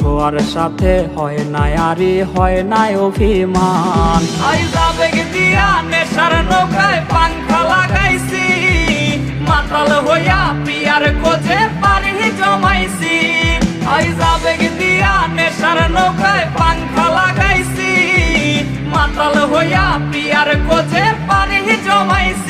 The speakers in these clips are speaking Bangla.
ধোয়ার সাথে হয় না আরে হয় না অভিমান। আইজা বেগ দিয়া নেশার নৌকায় পাংখা লাগাইছি, মাতাল হইয়া পিয়ার কোজে পানি জমাইছি। আইজা বেগ দিয়া নেশার নৌকায় পাংখা লাগাইছি, মাতাল হইয়া পিয়ার কোজে পানি জমাইছি।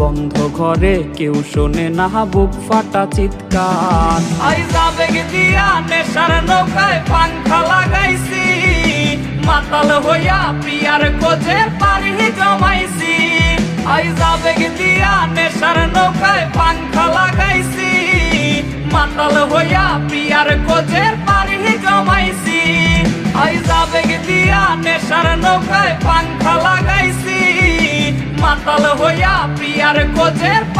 বন্ধ ঘরে কেউ শোনে না, বুক ফাটা চিৎকার। আইজা দিয়া নেশার নৌকায় পাংখা লাগাইছি, মাতাল হইয়া পিয়ার কোজে পানি জমাইছি। আইজা বেগ দিয়া নেশার নৌকায় পাংখা লাগাইছি, মাতাল হইয়া পিয়ার কোজে পানি জমাইছি। আইজা বেগ দিয়া নেশার নৌকায় পাংখা লাগাইছি, মাতাল হইয়া পানি জমাইছি